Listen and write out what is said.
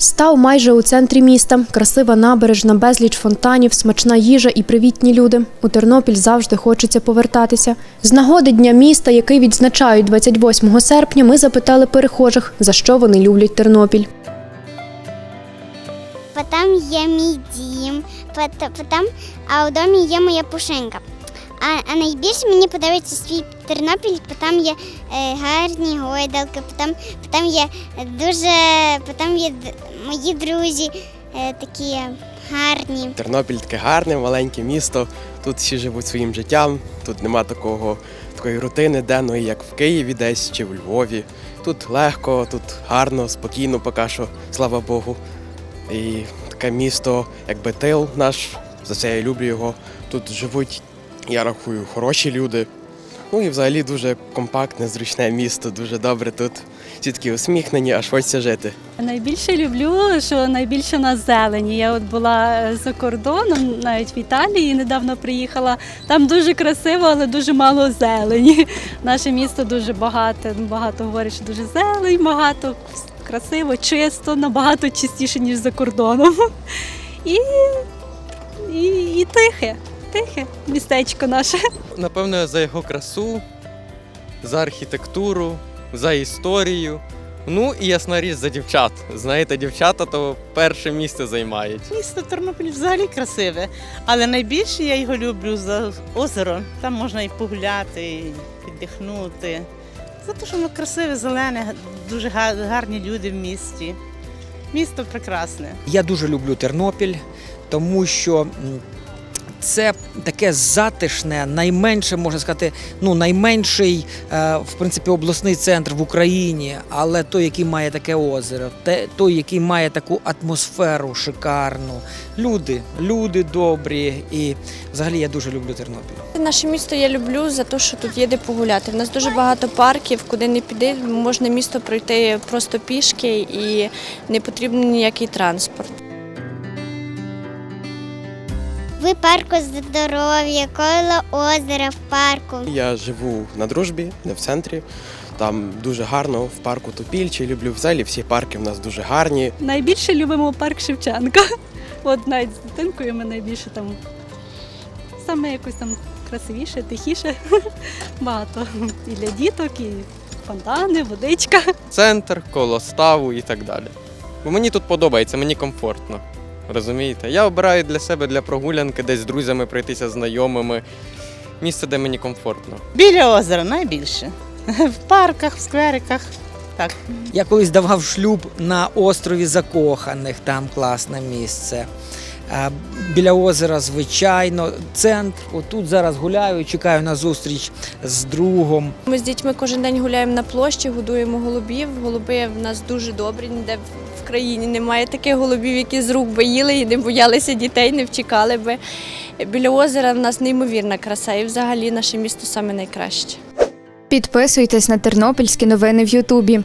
Став майже у центрі міста. Красива набережна, безліч фонтанів, смачна їжа і привітні люди. У Тернопіль завжди хочеться повертатися. З нагоди дня міста, який відзначають 28 серпня, ми запитали перехожих, за що вони люблять Тернопіль. Потім є мій дім, потім, а у домі є моя пушинка. А, а найбільше мені подобається свій Тернопіль, потім є е, гарні гойдалки, потім, потім є дуже, потім є мої друзі е, такі гарні. Тернопіль таке гарне, маленьке місто. Тут всі живуть своїм життям. Тут нема такого такої рутини денної, як в Києві десь чи в Львові. Тут легко, тут гарно, спокійно, поки що, слава Богу. І таке місто, якби тил наш, за це я люблю його. Тут живуть, я рахую, хороші люди. Ну і взагалі дуже компактне, зручне місто, дуже добре тут. Всі такі усміхнені, аж хочеться жити. Найбільше люблю, що найбільше в нас зелені. Я от була е, за кордоном, навіть в Італії недавно приїхала. Там дуже красиво, але дуже мало зелені. Наше місто дуже багато. Багато говорять, що дуже зелень, багато красиво, чисто, набагато чистіше, ніж за кордоном. І, і, і тихе, тихе містечко наше. напевно, за його красу, за архітектуру, за історію. Ну і ясна річ за дівчат. Знаєте, дівчата то перше місце займають. Місто Тернопіль взагалі красиве, але найбільше я його люблю за озеро. Там можна і погуляти, і віддихнути. За те, що воно красиве, зелене, дуже гарні люди в місті. Місто прекрасне. Я дуже люблю Тернопіль, тому що це таке затишне, найменше можна сказати, ну найменший е, в принципі обласний центр в Україні, але той, який має таке озеро, той, який має таку атмосферу шикарну. Люди, люди добрі, і взагалі я дуже люблю Тернопіль. Наше місто я люблю за те, що тут є де погуляти. В нас дуже багато парків, куди не піди, можна місто пройти просто пішки і не потрібен ніякий транспорт. Ви парку здоров'я, коло озера в парку. Я живу на дружбі, не в центрі. Там дуже гарно в парку Топільчі. Люблю взагалі всі парки в нас дуже гарні. Найбільше любимо парк Шевченка. От навіть з дитинкою ми найбільше там саме якось там красивіше, тихіше. Багато і для діток, і фонтани, водичка. Центр, коло ставу і так далі. Бо мені тут подобається, мені комфортно. Розумієте? Я обираю для себе для прогулянки, десь з друзями пройтися, знайомими. Місце, де мені комфортно. Біля озера найбільше. В парках, в сквериках. Так. Я колись давав шлюб на острові Закоханих, там класне місце. Е, Біля озера, звичайно, центр. Отут зараз гуляю, чекаю на зустріч з другом. Ми з дітьми кожен день гуляємо на площі, годуємо голубів. Голуби в нас дуже добрі. Ніде в країні немає таких голубів, які з рук би їли і не боялися дітей, не втікали би. Біля озера в нас неймовірна краса, і взагалі наше місто саме найкраще. Підписуйтесь на тернопільські новини в Ютубі.